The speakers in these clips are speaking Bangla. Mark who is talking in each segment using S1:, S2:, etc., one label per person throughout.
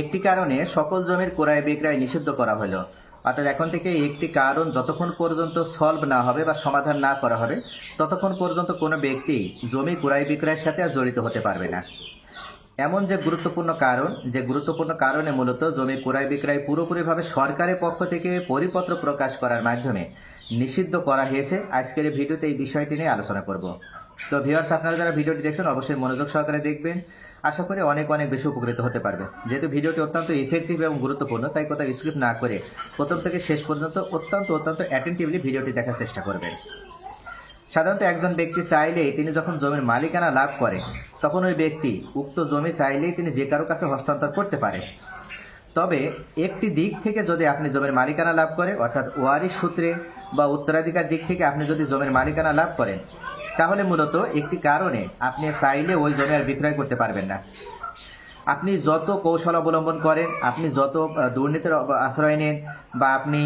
S1: একটি কারণে সকল জমির ক্রয় বিক্রয় নিষিদ্ধ করা হলো। অর্থাৎ এখন থেকে একটি কারণ যতক্ষণ পর্যন্ত সলভ না হবে বা সমাধান না করা হবে, ততক্ষণ পর্যন্ত কোনো ব্যক্তি জমি ক্রয় বিক্রয়ের সাথে আর জড়িত হতে পারবে না। এমন যে গুরুত্বপূর্ণ কারণ, যে গুরুত্বপূর্ণ কারণে মূলত জমি ক্রয় বিক্রয় পুরোপুরিভাবে সরকারের পক্ষ থেকে পরিপত্র প্রকাশ করার মাধ্যমে নিষিদ্ধ করা হয়েছে, আজকের ভিডিওতে এই বিষয়টি নিয়ে আলোচনা করব। তো ভিউয়ার্স আপনারা যারা ভিডিওটি দেখছেন, অবশ্যই মনোযোগ সহকারে দেখবেন। আশা করি অনেক অনেক বেশি উপকৃত হতে পারবে। যেহেতু ভিডিওটি অত্যন্ত ইফেক্টিভ এবং গুরুত্বপূর্ণ, তাই কোথাও স্কিপ না করে প্রথম থেকে শেষ পর্যন্ত অত্যন্ত অত্যন্ত অ্যাটেন্টিভলি ভিডিওটি দেখার চেষ্টা করবেন। সাধারণত একজন ব্যক্তি চাইলেই তিনি যখন জমির মালিকানা লাভ করে, তখন ওই ব্যক্তি উক্ত জমি চাইলেই তিনি যে কারও কাছে হস্তান্তর করতে পারে। তবে একটি দিক থেকে যদি আপনি জমির মালিকানা লাভ করেন, অর্থাৎ ওয়ারিশ সূত্রে বা উত্তরাধিকার দিক থেকে আপনি যদি জমির মালিকানা লাভ করেন তাহলে মূলত একটি কারণে আপনি চাইলে ওই জমি আর বিক্রয় করতে পারবেন না। আপনি যত কৌশল অবলম্বন করেন, আপনি যত দুর্নীতির আশ্রয় নেন, বা আপনি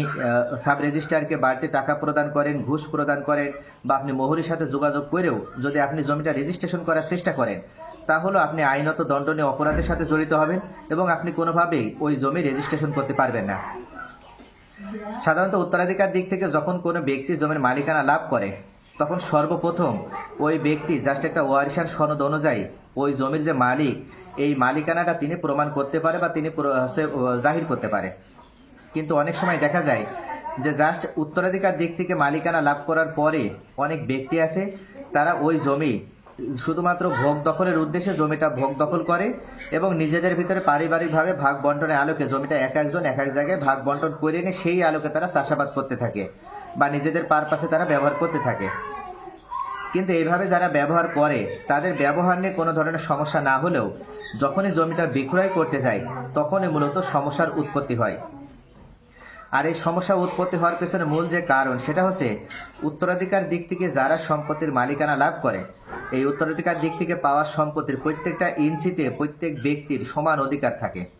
S1: সাব রেজিস্ট্রারকে বাড়তি টাকা প্রদান করেন, ঘুষ প্রদান করেন, বা আপনি মোহরির সাথে যোগাযোগ করেও যদি আপনি জমিটা রেজিস্ট্রেশন করার চেষ্টা করেন তাহলে আপনি আইনত দণ্ডনীয় অপরাধের সাথে জড়িত হবেন এবং আপনি কোনোভাবেই ওই জমি রেজিস্ট্রেশন করতে পারবেন না। সাধারণত উত্তরাধিকার দিক থেকে যখন কোনো ব্যক্তি জমির মালিকানা লাভ করে তখন সর্বপ্রথম ওই ব্যক্তি জাস্ট একটা ওয়ারিশার সনদ অনুযায়ী ওই জমির যে মালিক, এই মালিকানাটা তিনি প্রমাণ করতে পারে বা তিনি জাহির করতে পারে। কিন্তু অনেক সময় দেখা যায় যে জাস্ট উত্তরাধিকার দিক থেকে মালিকানা লাভ করার পরে অনেক ব্যক্তি আছে, তারা ওই জমি শুধুমাত্র ভোগ দখলের উদ্দেশ্যে জমিটা ভোগ দখল করে এবং নিজেদের ভিতরে পারিবারিকভাবে ভাগ বন্টনের আলোকে জমিটা এক একজন এক এক জায়গায় ভাগ বন্টন করে নিয়ে সেই আলোকে তারা চাষাবাদ করতে থাকে। বা নিজেদের পারপাসে তারা ব্যবহার করতে থাকে। কিন্তু এইভাবে যারা ব্যবহার করে, তাদের ব্যবহার নিয়ে কোনো ধরনের সমস্যা না হলেও যখনই জমিটা বিক্রয় করতে যায়, তখনই মূলত সমস্যার উৎপত্তি হয়। আর এই সমস্যা উৎপত্তি হওয়ার পেছনে মূল যে কারণ, সেটা হচ্ছে উত্তরাধিকার দিক থেকে যারা সম্পত্তির মালিকানা লাভ করে, এই উত্তরাধিকার দিক থেকে পাওয়া সম্পত্তির প্রত্যেকটা ইঞ্চিতে প্রত্যেক ব্যক্তির সমান অধিকার থাকে।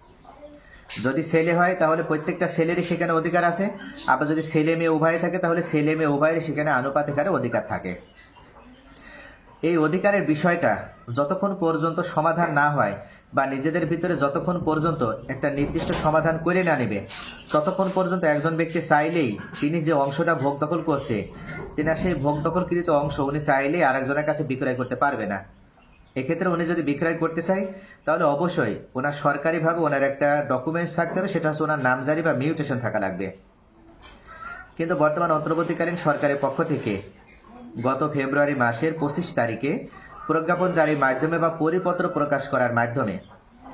S1: যদি ছেলে হয়, তাহলে প্রত্যেকটা ছেলেরই সেখানে অধিকার আছে। আবার যদি ছেলে মেয়ে উভয় থাকে, তাহলে ছেলে মেয়ে উভয়ের সেখানে আনুপাতিক হারে অধিকার থাকে। এই অধিকারের বিষয়টা যতক্ষণ পর্যন্ত সমাধান না হয় বা নিজেদের ভিতরে যতক্ষণ পর্যন্ত একটা নির্দিষ্ট সমাধান করে না নেবে, ততক্ষণ পর্যন্ত একজন ব্যক্তি চাইলেই তিনি যে অংশটা ভোগ দখল করছে তিনি সেই ভোগ দখলকৃত অংশ উনি চাইলেই আরেকজনের কাছে বিক্রয় করতে পারবে না। এক্ষেত্রে উনি যদি বিক্রয় করতে চাই তাহলে অবশ্যই ওনার সরকারিভাবে ওনার একটা ডকুমেন্টস থাকতে হবে, সেটা হচ্ছে ওনার নামজারি বা মিউটেশন থাকা লাগবে। কিন্তু বর্তমান অন্তর্বর্তীকালীন সরকারের পক্ষ থেকে গত ফেব্রুয়ারি মাসের পঁচিশ তারিখে প্রজ্ঞাপন জারির মাধ্যমে বা পরিপত্র প্রকাশ করার মাধ্যমে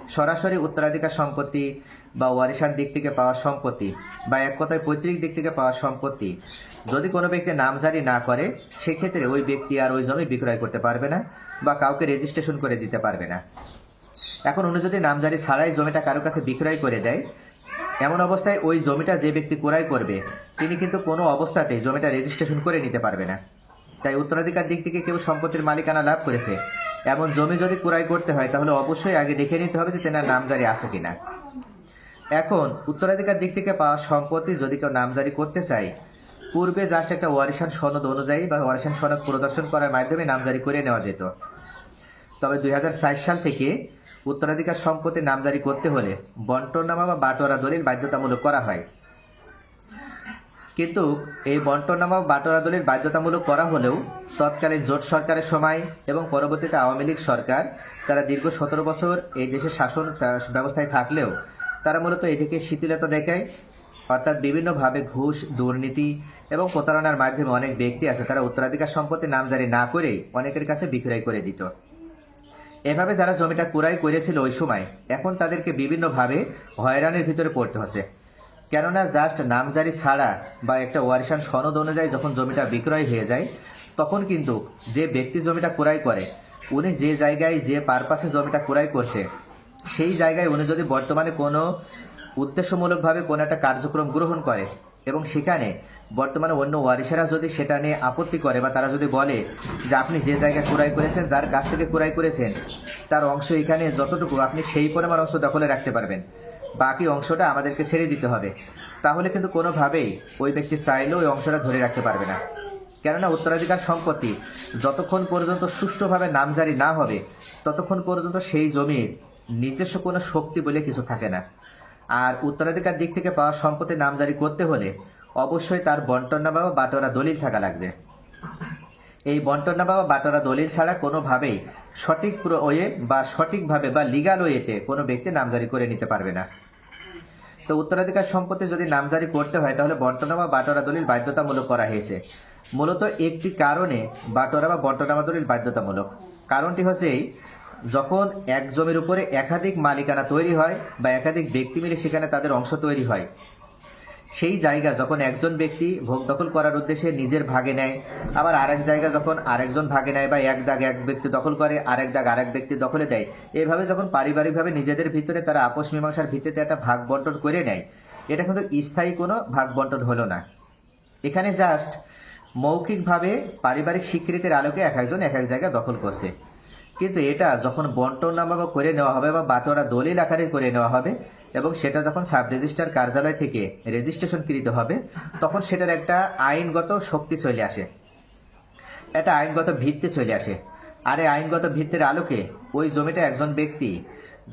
S1: সরাসরি উত্তরাধিকার সম্পত্তি বা ওয়ারিশান দিক থেকে পাওয়া সম্পত্তি বা এক কথায় পৈতৃক দিক থেকে পাওয়া সম্পত্তি যদি কোনো ব্যক্তি নামজারি না করে, সেক্ষেত্রে ওই ব্যক্তি আর ওই জমি বিক্রয় করতে পারবে না বা কাউকে রেজিস্ট্রেশন করে দিতে পারবে না। এখন উনি যদি নামজারি ছাড়াই জমিটা কারও কাছে বিক্রয় করে দেয়, এমন অবস্থায় ওই জমিটা যে ব্যক্তি ক্রয় করবে, তিনি কিন্তু কোনো অবস্থাতেই জমিটা রেজিস্ট্রেশন করে নিতে পারবে না। তাই উত্তরাধিকার দিক থেকে কেউ সম্পত্তির মালিকানা লাভ করেছে এমন জমি যদি ক্রয় করতে হয়, তাহলে অবশ্যই আগে দেখে নিতে হবে যে তেনার নামজারি আছে কিনা। এখন, উত্তরাধিকার দিক থেকে পাওয়া সম্পত্তি যদি কেউ নামজারি করতে চায়, পূর্বে জাস্ট একটা ওয়ারিশান সনদ অনুযায়ী বা ওয়ারিশান সনদ প্রদর্শন করার মাধ্যমে নামজারি করে নেওয়া যেত। তবে দু হাজার চার সাল থেকে উত্তরাধিকার সম্পত্তি নামজারি করতে হলে বন্টনামা বা বাটোয়ারা দলিল বাধ্যতামূলক করা হয়। কিন্তু এই বন্টনামা বাটোয়ারা দলিল বাধ্যতামূলক করা হলেও তৎকালীন জোট সরকারের সময় এবং পরবর্তীতে আওয়ামী লীগ সরকার, তারা দীর্ঘ সতেরো বছর এই দেশের শাসন ব্যবস্থায় থাকলেও তারা মূলত এদিকে শিথিলতা দেখায়। অর্থাৎ বিভিন্নভাবে ঘুষ, দুর্নীতি এবং প্রতারণার মাধ্যমে অনেক ব্যক্তি আছে, তারা উত্তরাধিকার সম্পত্তি নামজারি না করেই অনেকের কাছে বিক্রয় করে দিত। এভাবে যারা জমিটা ক্রয় করেছিল ওই সময়, এখন তাদেরকে বিভিন্নভাবে হয়রানির ভিতরে পড়তে হচ্ছে। কেননা জাস্ট নামজারি ছাড়া বা একটা ওয়ারিশান সনদ অনুযায়ী যখন জমিটা বিক্রয় হয়ে যায়, তখন কিন্তু যে ব্যক্তি জমিটা ক্রয় করে, উনি যে জায়গায় যে পারপাসে জমিটা ক্রয় করছে, সেই জায়গায় উনি যদি বর্তমানে কোনো উদ্দেশ্যমূলকভাবে কোনো একটা কার্যক্রম গ্রহণ করে এবং সেখানে বর্তমানে অন্য ওয়ারিশেরা যদি সেটা নিয়ে আপত্তি করে বা তারা যদি বলে যে আপনি যে জায়গায় ক্রয় করেছেন, যার কাছ থেকে ক্রয় করেছেন, তার অংশ এখানে যতটুকু, আপনি সেই পরিমাণ অংশ দখলে রাখতে পারবেন। বাকি অংশটা আমাদেরকে ছেড়ে দিতে হবে। তাহলে কিন্তু কোনোভাবেই ওই ব্যক্তি চাইলেও ওই অংশটা ধরে রাখতে পারবে না। কেননা উত্তরাধিকার সম্পত্তি যতক্ষণ পর্যন্ত সুষ্ঠুভাবে নামজারি না হবে, ততক্ষণ পর্যন্ত সেই জমির নিজস্ব কোনো শক্তি বলে কিছু থাকে না। আর উত্তরাধিকার দিক থেকে পাওয়া সম্পত্তির নামজারি করতে হলে অবশ্যই তার বন্টনামা বা বাটোয়ারা দলিল থাকা লাগবে। এই বন্টনামা বা বাটোয়ারা দলিল ছাড়া কোনোভাবেই সঠিক ওয়ে বা সঠিকভাবে বা লিগাল ওয়েতে কোনো ব্যক্তি নামজারি করে নিতে পারবে না। তো উত্তরাধিকার সম্পত্তি যদি নামজারি করতে হয়, তাহলে বন্টনামা বাটোয়ারা দলিল বাধ্যতামূলক করা হয়েছে। মূলত একটি কারণে বাটোয়ারা বা বন্টনামা দলিল বাধ্যতামূলক। কারণটি হচ্ছে এই, যখন এক জমির উপরে একাধিক মালিকানা তৈরি হয় বা একাধিক ব্যক্তি মিলে সেখানে তাদের অংশ তৈরি হয় সেই জায়গা যখন একজন ব্যক্তি ভোগ দখল করার উদ্দেশ্যে নিজের ভাগে নেয়, আবার আরেক জায়গা যখন আরেকজন ভাগে নেয় বা এক দাগ এক ব্যক্তি দখল করে, আরেক দাগ আরেক ব্যক্তি দখলে দেয়, এভাবে যখন পারিবারিকভাবে নিজেদের ভিতরে তারা আপোষ মীমাংসার ভিত্তিতে একটা ভাগ বন্টন করে নেয়, এটা কিন্তু স্থায়ী কোনো ভাগ বন্টন হলো না। এখানে জাস্ট মৌখিকভাবে পারিবারিক স্বীকৃতির আলোকে এক একজন এক এক জায়গা দখল করছে। কিন্তু এটা যখন বন্টন নামা করে নেওয়া হবে বা বাটোয়ারা দলিল আকারে করে নেওয়া হবে এবং সেটা যখন সাব রেজিস্ট্রার কার্যালয় থেকে রেজিস্ট্রেশন কৃত হবে, তখন সেটার একটা আইনগত শক্তি চলে আসে। একটা আইনগত ভিত্তি চলে আসে। আর এই আইনগত ভিত্তির আলোকে ওই জমিটা একজন ব্যক্তি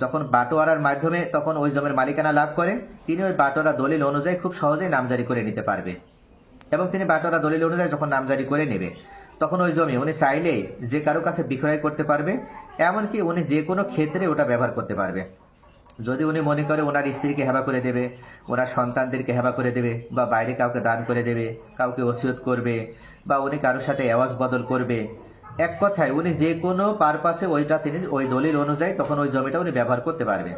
S1: যখন বাটোয়ারার মাধ্যমে তখন ওই জমির মালিকানা লাভ করে, তিনি ওই বাটোয়ারা দলিল অনুযায়ী খুব সহজেই নামজারি করে নিতে পারবে। এবং তিনি বাটোয়ারা দলিল অনুযায়ী যখন নামজারি করে নেবে, তখন ওই জমি উনি চাইলেই যে কারও কাছে বিক্রয় করতে পারবে, এমনকি উনি যে কোনো ক্ষেত্রে ওটা ব্যবহার করতে পারবে। যদি উনি মনে করে ওনার স্ত্রীকে হেবা করে দেবে, ওনার সন্তানদেরকে হেবা করে দেবে, বা বাইরে কাউকে দান করে দেবে, কাউকে ওসিয়ত করবে, বা উনি কারোর সাথে আওয়াজ বদল করবে, এক কথায় উনি যে কোনো পারপাসে ওইটা তিনি ওই দলিল অনুযায়ী তখন ওই জমিটা উনি ব্যবহার করতে পারবে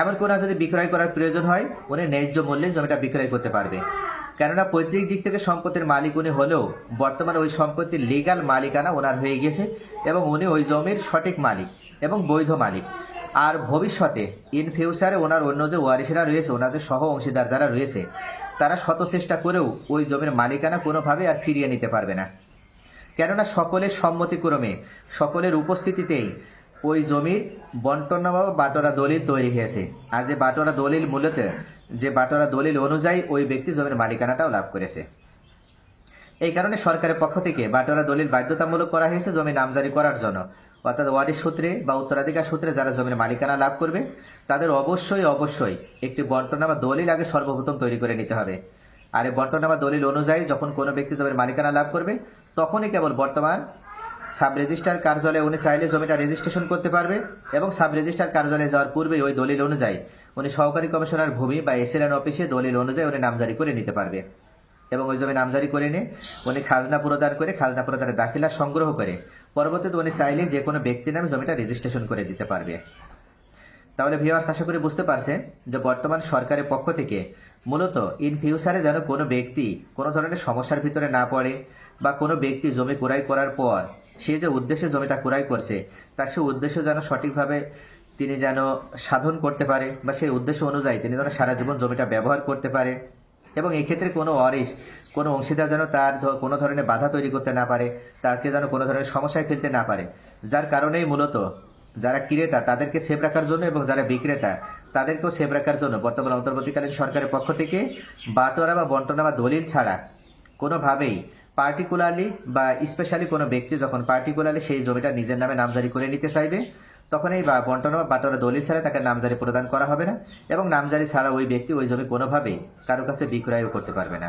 S1: এমনকি ওনার যদি বিক্রয় করার প্রয়োজন হয়, উনি ন্যায্য মূল্যে জমিটা বিক্রয় করতে পারবে। কেননা পৈতৃক দিক থেকে সম্পত্তির মালিক উনি হলেও বর্তমানে ওই সম্পত্তির লিগাল মালিকানা ওনার হয়ে গেছে এবং উনি ওই জমির সঠিক মালিক এবং বৈধ মালিক। আর ভবিষ্যতে ইন ফিউচারে ওনার অন্য যে ওয়ারিসেরা রয়েছে, ওনার যে সহ অংশীদার যারা রয়েছে, তারা শত চেষ্টা করেও ওই জমির মালিকানা কোনোভাবে আর ফিরিয়ে নিতে পারবে না। কেননা সকলের সম্মতিক্রমে, সকলের উপস্থিতিতেই ওই জমির বন্টনামা বা বাটোরা দলিল তৈরি হয়েছে। আর যে বাটোরা দলিল মূলত, যে বাটোরা দলিল অনুযায়ী ওই ব্যক্তি জমির মালিকানাটাও লাভ করেছে। এই কারণে সরকারের পক্ষ থেকে বাটোরা দলিল বাধ্যতামূলক করা হয়েছে জমি নামজারি করার জন্য। অর্থাৎ ওয়ারিশ সূত্রে বা উত্তরাধিকার সূত্রে যারা জমির মালিকানা লাভ করবে, তাদের অবশ্যই অবশ্যই একটি বন্টনামা দলিল আগে সর্বপ্রথম তৈরি করে নিতে হবে। আর এই বন্টনামা দলিল অনুযায়ী যখন কোনো ব্যক্তি জমির মালিকানা লাভ করবে, তখনই কেবল বর্তমান সাব রেজিস্ট্রার কার্যালয়ে উনি চাইলে জমিটা রেজিস্ট্রেশন করতে পারবে এবং সাব রেজিস্ট্রার কার্যালয়ে যাওয়ার পূর্বে ওই দলিল অনুযায়ী উনি সহকারী কমিশনার ভূমি বা এসএলএন অফিসে দলিল অনুযায়ী উনি নামজারি করে নিতে পারবে। এবং ওই জমি নামজারি করে নিয়ে উনি খাজনা প্রদান করে খাজনা প্রদানের দাখিলা সংগ্রহ করে পরবর্তীতে উনি চাইলে যে কোনো ব্যক্তির নামে জমিটা রেজিস্ট্রেশন করে দিতে পারবে। তাহলে ভিওয়ার্স আশা করি বুঝতে পারছেন যে বর্তমান সরকারের পক্ষ থেকে মূলত ইন ফিউচারে যেন কোনো ব্যক্তি কোনো ধরনের সমস্যার ভিতরে না পড়ে বা কোনো ব্যক্তি জমি ক্রয় করার পর সে যে উদ্দেশ্যে জমিটা ক্রয় করছে, তার সে উদ্দেশ্য যেন সঠিকভাবে তিনি যেন সাধন করতে পারে বা সেই উদ্দেশ্য অনুযায়ী তিনি যেন সারা জীবন জমিটা ব্যবহার করতে পারে। এবং এই ক্ষেত্রে কোনো অরিস কোনো অংশীদার যেন তার কোনো ধরনের বাধা তৈরি করতে না পারে তাকে যেন কোনো ধরনের সমস্যায় ফেলতে না পারে। যার কারণেই মূলত যারা ক্রেতা, তাদেরকে সেভ রাখার জন্য এবং যারা বিক্রেতা, তাদেরকেও সেভ রাখার জন্য বর্তমান অন্তর্বর্তীকালীন সরকারের পক্ষ থেকে বাটোয়ারা বা বন্টনা বা দলিল ছাড়া কোনোভাবেই পার্টিকুলারলি বা স্পেশালি কোনো ব্যক্তি যখন পার্টিকুলারলি সেই জমিটা নিজের নামে নামজারি করে নিতে চাইবে তখন এই বন্টন বা বাটোয়ারা দলিল ছাড়া তাকে নামজারি প্রদান করা হবে না এবং নামজারি ছাড়া ওই ব্যক্তি ওই জমি কোনোভাবেই কারও কাছে বিক্রয়ও করতে পারবে না।